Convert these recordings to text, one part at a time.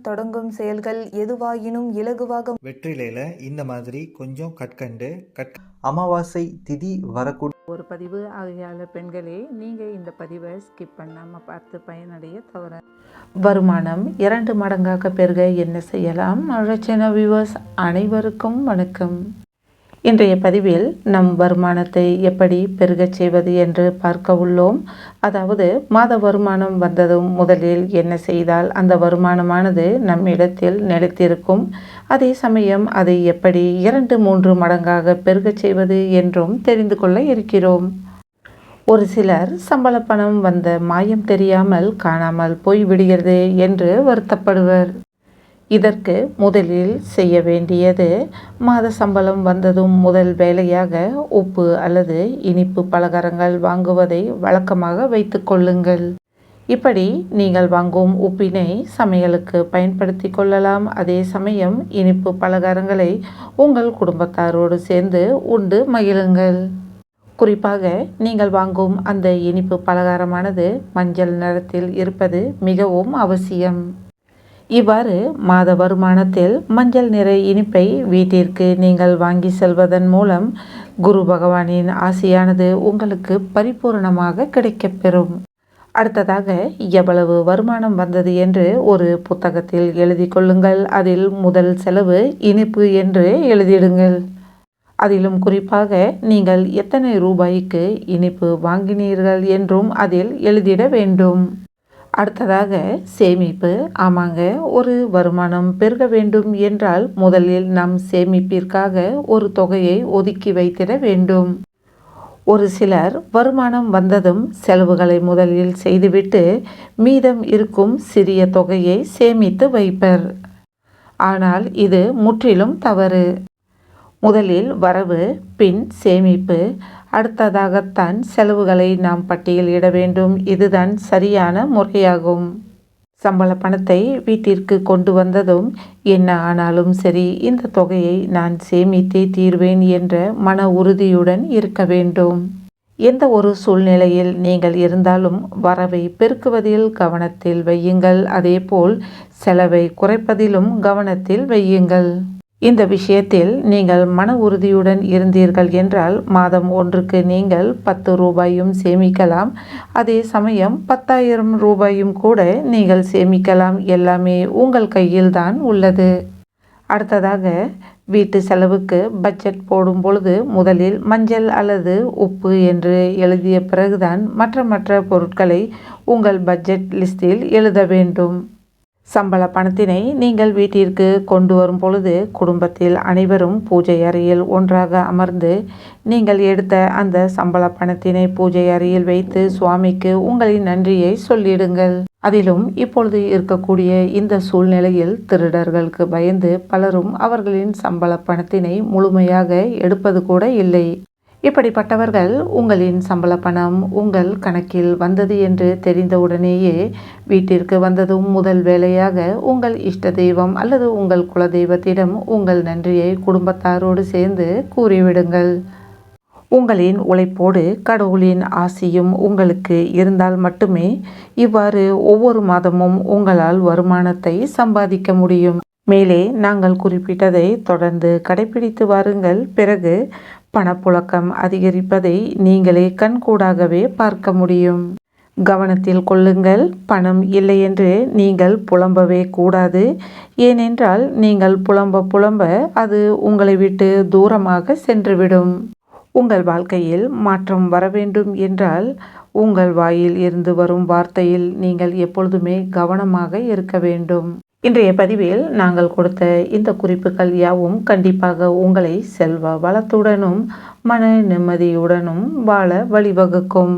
தொடங்கும் செயல்கள் எதுவாயினும் இலகுவாக வெற்றிலையில் இந்த மாதிரி கொஞ்சம் கற்கண்டு கற் அமாவாசை திதி வரக்கூடிய ஒரு பதிவு ஆகையால் பெண்களே நீங்கள் இந்த பதிவை ஸ்கிப் பண்ணாமல் பார்த்து பயனடைய தவிர வருமானம் இரண்டு மடங்காக பெருக என்ன செய்யலாம்? ரச்சனா வியூவர்ஸ் அனைவருக்கும் வணக்கம். இன்றைய பதிவில் நம் வருமானத்தை எப்படி பெருகச் செய்வது என்று பார்க்க உள்ளோம். அதாவது மாத வருமானம் வந்ததும் முதலில் என்ன செய்தால் அந்த வருமானமானது நம்மிடத்தில் நிலைத்திருக்கும். அதே சமயம் அதை எப்படி இரண்டு மூன்று மடங்காக பெருகச் செய்வது என்றும் தெரிந்து கொள்ள இருக்கிறோம். ஒரு சிலர் சம்பள பணம் வந்த மாயம் தெரியாமல் காணாமல் போய் விடுகிறது என்று வருத்தப்படுவர். இதற்கு முதலில் செய்ய வேண்டியது மாத சம்பளம் வந்ததும் முதல் வேலையாக உப்பு அல்லது இனிப்பு பலகாரங்கள் வாங்குவதை வழக்கமாக வைத்து கொள்ளுங்கள். இப்படி நீங்கள் வாங்கும் உப்பினை சமையலுக்கு பயன்படுத்தி கொள்ளலாம். அதே சமயம் இனிப்பு பலகாரங்களை உங்கள் குடும்பத்தாரோடு சேர்ந்து உண்டு மகிழுங்கள். குறிப்பாக நீங்கள் வாங்கும் அந்த இனிப்பு பலகாரமானது மஞ்சள் நிறத்தில் இருப்பது மிகவும் அவசியம். இவ்வாறு மாத வருமானத்தில் மஞ்சள் நிற இனிப்பை வீட்டிற்கு நீங்கள் வாங்கி செல்வதன் மூலம் குரு பகவானின் ஆசையானது உங்களுக்கு பரிபூர்ணமாக கிடைக்கப்பெறும். அடுத்ததாக எவ்வளவு வருமானம் வந்தது என்று ஒரு புத்தகத்தில் எழுதி கொள்ளுங்கள். அதில் முதல் செலவு இனிப்பு என்று எழுதிடுங்கள். அதிலும் குறிப்பாக நீங்கள் எத்தனை ரூபாய்க்கு இனிப்பு வாங்கினீர்கள் என்றும் அதில் எழுதிட வேண்டும். அடுத்ததாக சேமிப்பு. ஆமாங்க ஒரு வருமானம் பெருக வேண்டும் என்றால் முதலில் நம் சேமிப்பிற்காக ஒரு தொகையை ஒதுக்கி வைத்திட வேண்டும். ஒரு சிலர் வருமானம் வந்ததும் செலவுகளை முதலில் செய்துவிட்டு மீதம் இருக்கும் சிறிய தொகையை சேமித்து வைப்பர். ஆனால் இது முற்றிலும் தவறு. முதலில் வரவு பின் சேமிப்பு அடுத்ததாகத்தான் செலவுகளை நாம் பட்டியலிட வேண்டும். இதுதான் சரியான முறையாகும். சம்பள பணத்தை வீட்டிற்கு கொண்டு வந்ததும் என்ன ஆனாலும் சரி இந்த தொகையை நான் சேமித்தே தீர்வேன் என்ற மன உறுதியுடன் இருக்க வேண்டும். எந்த ஒரு சூழ்நிலையில் நீங்கள் இருந்தாலும் வரவை பெருக்குவதில் கவனத்தில் வையுங்கள். அதேபோல் செலவை குறைப்பதிலும் கவனத்தில் வையுங்கள். இந்த விஷயத்தில் நீங்கள் மன உறுதியுடன் இருந்தீர்கள் என்றால் மாதம் ஒன்றுக்கு நீங்கள் பத்து ரூபாயும் சேமிக்கலாம். அதே சமயம் பத்தாயிரம் ரூபாயும் கூட நீங்கள் சேமிக்கலாம். எல்லாமே உங்கள் கையில்தான் உள்ளது. அடுத்ததாக வீட்டு செலவுக்கு பட்ஜெட் போடும் பொழுது முதலில் மஞ்சள் அல்லது உப்பு என்று எழுதிய பிறகுதான் மற்ற மற்ற பொருட்களை உங்கள் பட்ஜெட் லிஸ்டில் எழுத வேண்டும். சம்பள பணத்தினை நீங்கள் வீட்டிற்கு கொண்டு வரும் பொழுது குடும்பத்தில் அனைவரும் பூஜை அறையில் ஒன்றாக அமர்ந்து நீங்கள் எடுத்த அந்த சம்பள பணத்தினை பூஜை அறையில் வைத்து சுவாமிக்கு உங்களின் நன்றியை சொல்லிடுங்கள். அதிலும் இப்பொழுது இருக்கக்கூடிய இந்த சூழ்நிலையில் திருடர்களுக்கு பயந்து பலரும் அவர்களின் சம்பள பணத்தினை முழுமையாக எடுப்பது கூட இல்லை. இப்படிப்பட்டவர்கள் உங்களின் சம்பள பணம் உங்கள் கணக்கில் வந்தது என்று தெரிந்தவுடனேயே வீட்டிற்கு வந்ததும் முதல் வேலையாக உங்கள் இஷ்ட தெய்வம் அல்லது உங்கள் குலதெய்வத்திடம் உங்கள் நன்றியை குடும்பத்தாரோடு சேர்ந்து கூறிவிடுங்கள். உங்களின் உழைப்போடு கடவுளின் ஆசியும் உங்களுக்கு இருந்தால் மட்டுமே இவ்வாறு ஒவ்வொரு மாதமும் உங்களால் வருமானத்தை சம்பாதிக்க முடியும். மேலே நாங்கள் குறிப்பிட்டதை தொடர்ந்து கடைபிடித்து வாருங்கள். பிறகு பணப்புழக்கம் அதிகரிப்பதை நீங்களே கண்கூடாகவே பார்க்க முடியும். கவனத்தில் கொள்ளுங்கள் பணம் இல்லையென்று நீங்கள் புலம்பவே கூடாது. ஏனென்றால் நீங்கள் புலம்ப புலம்ப அது உங்களை விட்டு தூரமாக சென்றுவிடும். உங்கள் வாழ்க்கையில் மாற்றம் வர வேண்டும் என்றால் உங்கள் வாயில் இருந்து வரும் வார்த்தையில் நீங்கள் எப்பொழுதுமே கவனமாக இருக்க வேண்டும். இன்றைய பதிவில் நாங்கள் கொடுத்த இந்த குறிப்புகள் யாவும் கண்டிப்பாக உங்களை செல்வ வளத்துடனும் மன நிம்மதியுடனும் வாழ வழிவகுக்கும்.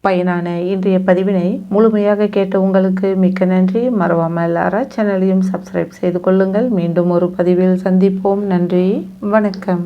பயனான இன்றைய பதிவினை முழுமையாக கேட்ட உங்களுக்கு மிக்க நன்றி. மறவாமல் அற சேனலையும் சப்ஸ்கிரைப் செய்து கொள்ளுங்கள். மீண்டும் ஒரு பதிவில் சந்திப்போம். நன்றி. வணக்கம்.